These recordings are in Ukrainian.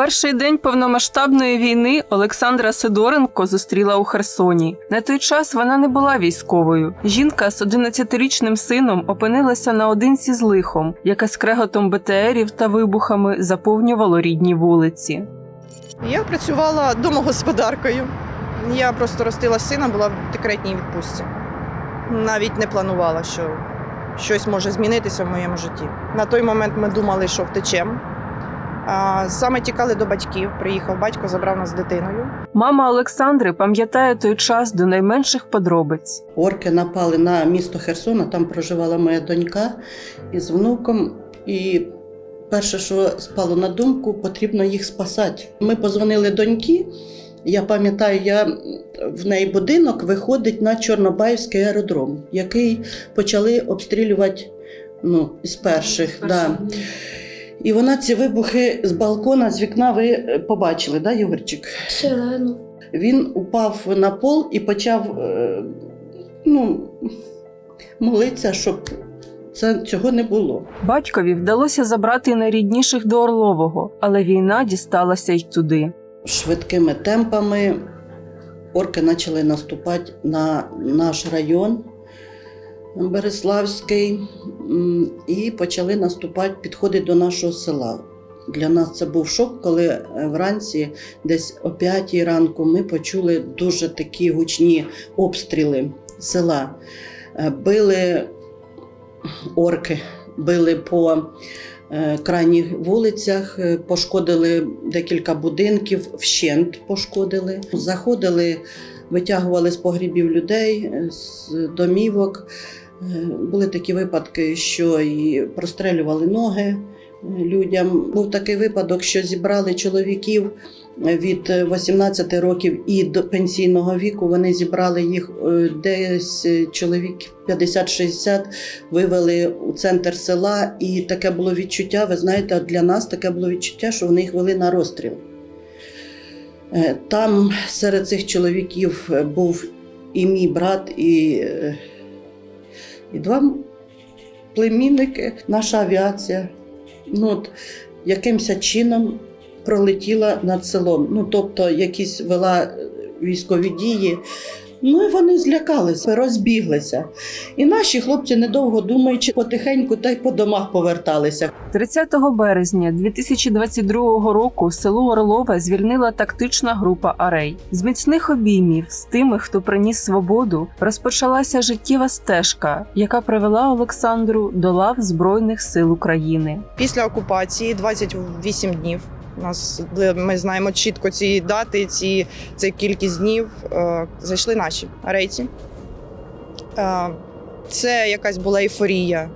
Перший день повномасштабної війни Олександра Сидоренко зустріла у Херсоні. На той час вона не була військовою. Жінка з 11-річним сином опинилася наодинці з лихом, яке з креготом БТРів та вибухами заповнювало рідні вулиці. Я працювала домогосподаркою. Я просто ростила сина, була в декретній відпустці. Навіть не планувала, що щось може змінитися в моєму житті. На той момент ми думали, що втечемо. Саме тікали до батьків. Приїхав батько, забрав нас з дитиною. Мама Олександри пам'ятає той час до найменших подробиць. Орки напали на місто Херсона, там проживала моя донька із внуком. І перше, що спало на думку, потрібно їх спасати. Ми позвонили доньки. Я пам'ятаю, я в неї будинок виходить на Чорнобаївський аеродром, який почали обстрілювати ну, з перших. Да. І вона ці вибухи з балкона, з вікна ви е, побачили, да, Ігорчик? Сирену. Він упав на пол і почав е, ну, молитися, щоб це, цього не було. Батькові вдалося забрати найрідніших до Орлового, але війна дісталася й туди. Швидкими темпами орки почали наступати на наш район Береславський і почали наступати, підходити до нашого села. Для нас це був шок, коли е, вранці, десь о 5 ранку, ми почули дуже такі гучні обстріли села. Е, Били орки, били по е, крайніх вулицях, пошкодили декілька будинків, вщент пошкодили. Заходили, витягували з погрібів людей, з домівок. Е, Були такі випадки, що і прострелювали ноги е, людям. Був такий випадок, що зібрали чоловіків е, від 18 років і до пенсійного віку. Вони зібрали їх десь чоловік 50-60, вивели у центр села, і таке було відчуття. Ви знаєте, для нас таке було відчуття, що вони їх вели на розстріл. Е, Там серед цих чоловіків е, був і мій брат, і, е, і два племінники, наша авіація. Ну, от, Якимся чином пролетіла над селом. Ну, тобто, якісь вела військові дії. Ну і вони злякалися, розбіглися. І наші хлопці, недовго думаючи, потихеньку та й по домах поверталися. 30 березня 2022 року село Орлове звільнила тактична група Арей. З міцних обіймів з тими, хто приніс свободу, розпочалася життєва стежка, яка привела Олександру до лав Збройних сил України. Після окупації 28 днів. Нас ми знаємо чітко ці дати, ці, це кількість днів. Е, зайшли наші арейці. Е, це якась була ейфорія,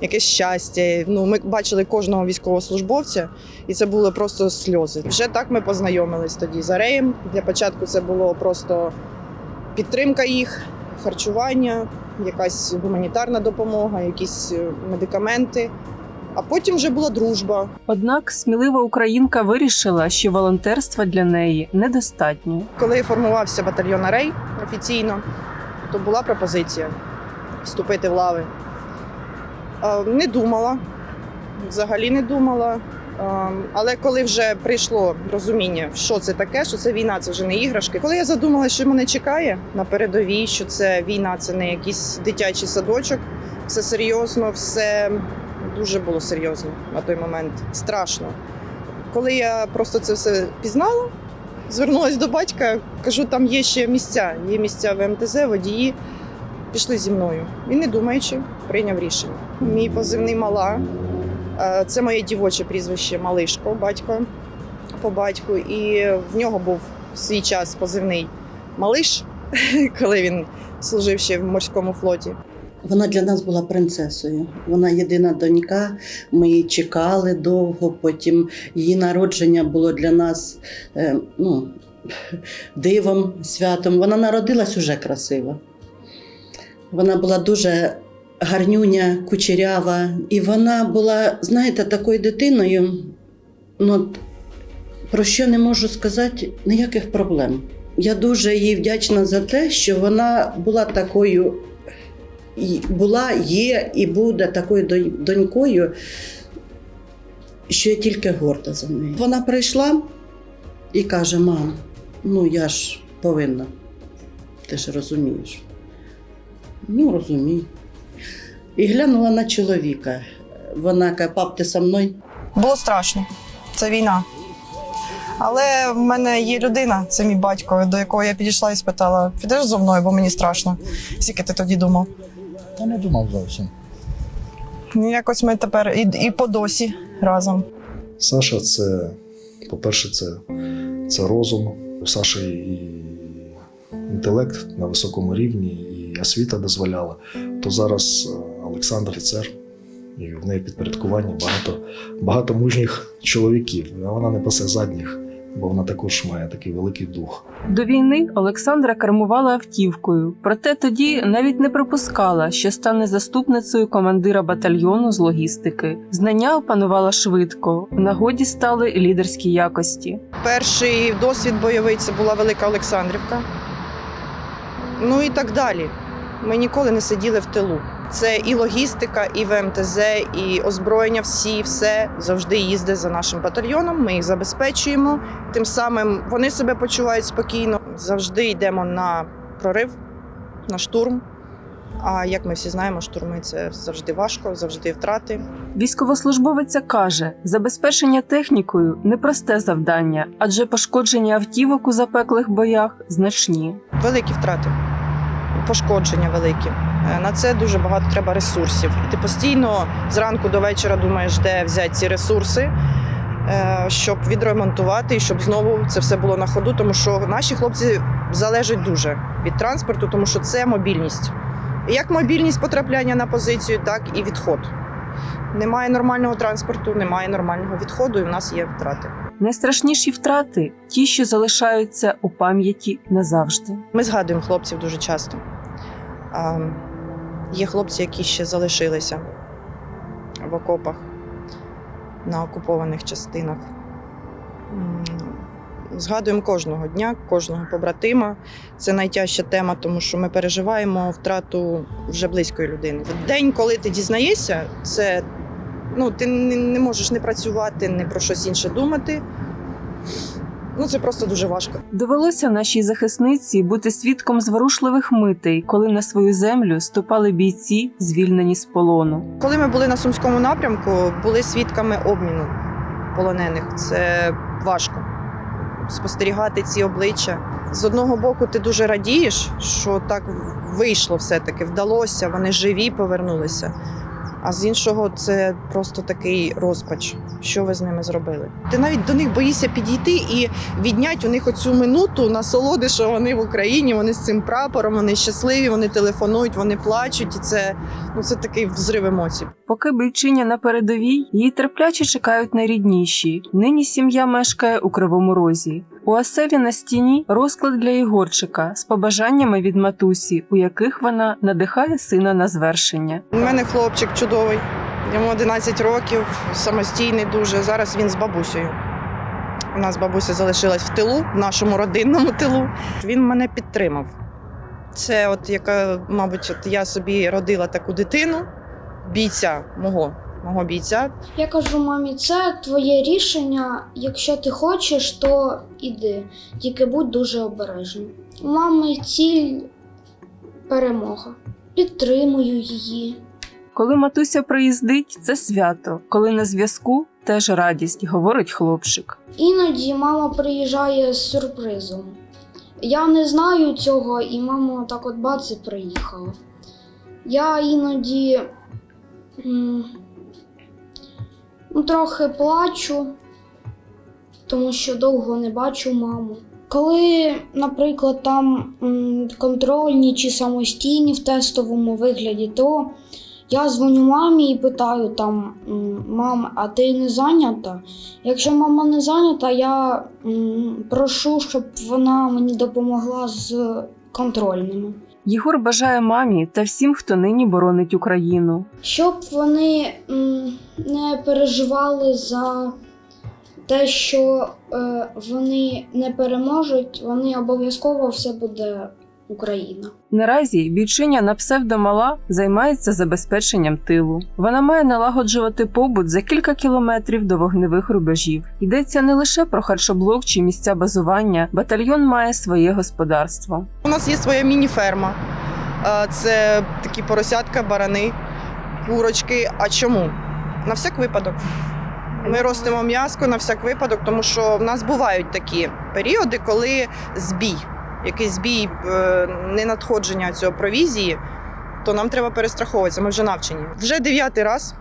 якесь щастя. Ну, ми бачили кожного військовослужбовця, і це були просто сльози. Вже так ми познайомились тоді з ареєм. Для початку це було просто підтримка їх, харчування, якась гуманітарна допомога, якісь е, медикаменти. А потім вже була дружба. Однак смілива українка вирішила, що волонтерства для неї недостатньо. Коли формувався батальйон Арей офіційно, то була пропозиція вступити в лави. Е, Не думала, взагалі не думала. Е, Але коли вже прийшло розуміння, що це таке, що це війна, це вже не іграшки. Коли я задумалася, що мене чекає на передовій, що це війна, це не якийсь дитячий садочок, все серйозно, все дуже було серйозно на той момент. Страшно. Коли я просто це все пізнала, звернулася до батька, кажу, там є ще місця, є місця в МТЗ, водії. Пішли зі мною. Він, не думаючи, прийняв рішення. Мій позивний мала. Е, Це моє дівоче прізвище Малишко, батько по батьку. І в нього був в свій час позивний Малиш, коли він служив ще в морському флоті. Вона для нас була принцесою. Вона єдина донька. Ми її чекали довго. Потім її народження було для нас е, ну, дивом, святом. Вона народилась уже красиво. Вона була дуже гарнюня, кучерява. І вона була, знаєте, такою дитиною, ну, про що не можу сказати, ніяких проблем. Я дуже їй вдячна за те, що вона була такою була, є і буде такою донькою, що я тільки горда за неї. Вона прийшла і каже: мам, ну я ж повинна. Ти ж розумієш. Ну, розумію. І глянула на чоловіка. Вона каже, пап, ти со мною? Було страшно. Це війна. Але в мене є людина, це мій батько, до якого я підійшла і спитала: підеш зо мною, бо мені страшно. Скільки ти тоді думав? Та не думав зовсім. Ну, Якось ми тепер і, і по досі разом. Саша це, по-перше, це, це розум. У Саші і інтелект на високому рівні, і освіта дозволяла. То зараз е, Олександр офіцер, і в неї підпорядкування багато, багато мужніх чоловіків. А вона не пасе задніх, бо вона також має такий великий дух. До війни Олександра кермувала автівкою, проте тоді навіть не припускала, що стане заступницею командира батальйону з логістики. Знання опанувала швидко, в нагоді стали лідерські якості. Перший досвід бойовий це була Велика Олександрівка. Ну і так далі. Ми ніколи не сиділи в тилу. Це і логістика, і ВМТЗ, і озброєння, всі, все завжди їздить за нашим батальйоном. Ми їх забезпечуємо. Тим самим вони себе почувають спокійно. Завжди йдемо на прорив, на штурм. А як ми всі знаємо, штурми це завжди важко, завжди втрати. Військовослужбовиця каже, забезпечення технікою непросте завдання, адже пошкодження автівок у запеклих боях значні. великі втрати, пошкодження великі. Е, На це дуже багато треба ресурсів. І ти постійно зранку до вечора думаєш, де взяти ці ресурси, е, щоб відремонтувати і щоб знову це все було на ходу. Тому що наші хлопці залежать дуже від транспорту, тому що це мобільність. Як мобільність потрапляння на позицію, так і відход. Немає нормального транспорту, немає нормального відходу, і в нас є втрати. Найстрашніші втрати ті, що залишаються у пам'яті назавжди. Ми згадуємо хлопців дуже часто. Є хлопці, які ще залишилися в окопах на окупованих частинах. Згадуємо кожного дня, кожного побратима. Це найтяжча тема, тому що ми переживаємо втрату вже близької людини. День, коли ти дізнаєшся, це ну, ти не можеш не працювати, не про щось інше думати. Ну, це просто дуже важко. Довелося нашій захисниці бути свідком зворушливих митей, коли на свою землю ступали бійці, звільнені з полону. Коли ми були на сумському напрямку, були свідками обміну полонених. Це важко спостерігати ці обличчя. З одного боку, ти дуже радієш, що так вийшло, все-таки вдалося, вони живі повернулися. А з іншого, це просто такий розпач, що ви з ними зробили. Ти навіть до них боїшся підійти і відняти у них оцю минуту насолоди, що вони в Україні, вони з цим прапором, вони щасливі, вони телефонують, вони плачуть. І це, ну, це такий взрив емоцій. Поки бійчиня на передовій, її терпляче чекають найрідніші. Нині сім'я мешкає у Кривому Розі. У оселі на стіні розклад для Ігорчика з побажаннями від матусі, у яких вона надихає сина на звершення. У мене хлопчик чудовий, йому 11 років, самостійний дуже. Зараз він з бабусею. У нас бабуся залишилась в тилу, в нашому родинному тилу. Він мене підтримав. Це, от яка, мабуть, от я собі родила таку дитину, бійця мого, мого бійця. Я кажу мамі, це твоє рішення. Якщо ти хочеш, то іди. Тільки будь дуже обережним. У мами ціль перемога. Підтримую її. Коли матуся приїздить, це свято. Коли на зв'язку, теж радість, говорить хлопчик. Іноді мама приїжджає з сюрпризом. Я не знаю цього, і мама так от бац і приїхала. Я іноді м, ну, трохи плачу, тому що довго не бачу маму. Коли, наприклад, там контрольні чи самостійні в тестовому вигляді, то я дзвоню мамі і питаю там: мам, а ти не зайнята? Якщо мама не зайнята, я прошу, щоб вона мені допомогла з контрольними. Єгор бажає мамі та всім, хто нині боронить Україну. Щоб вони м, не переживали за те, що е, вони не переможуть, вони обов'язково все буде Україна. Наразі бійчиня на псевдомала займається забезпеченням тилу. Вона має налагоджувати побут за кілька кілометрів до вогневих рубежів. Йдеться не лише про харчоблок чи місця базування. Батальйон має своє господарство. У нас є своя міні-ферма. Це такі поросятка, барани, курочки. А чому? На всяк випадок. Ми ростимо м'яско на всяк випадок, тому що в нас бувають такі періоди, коли збій, якийсь збій, е, ненадходження цього провізії, то нам треба перестраховуватися. Ми вже навчені. Вже дев'ятий раз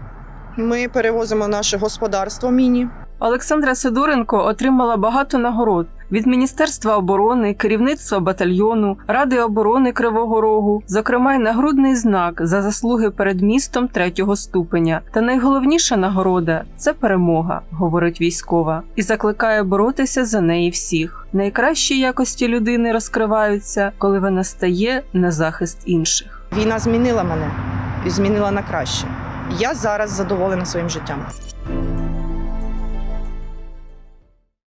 ми перевозимо наше господарство міні. Олександра Сидоренко отримала багато нагород від Міністерства оборони, керівництва батальйону, Ради оборони Кривого Рогу, зокрема й нагрудний знак за заслуги перед містом третього ступеня. Та найголовніша нагорода це перемога, говорить військова, і закликає боротися за неї всіх. Найкращі якості людини розкриваються, коли вона стає на захист інших. Війна змінила мене і змінила на краще. Я зараз задоволена своїм життям.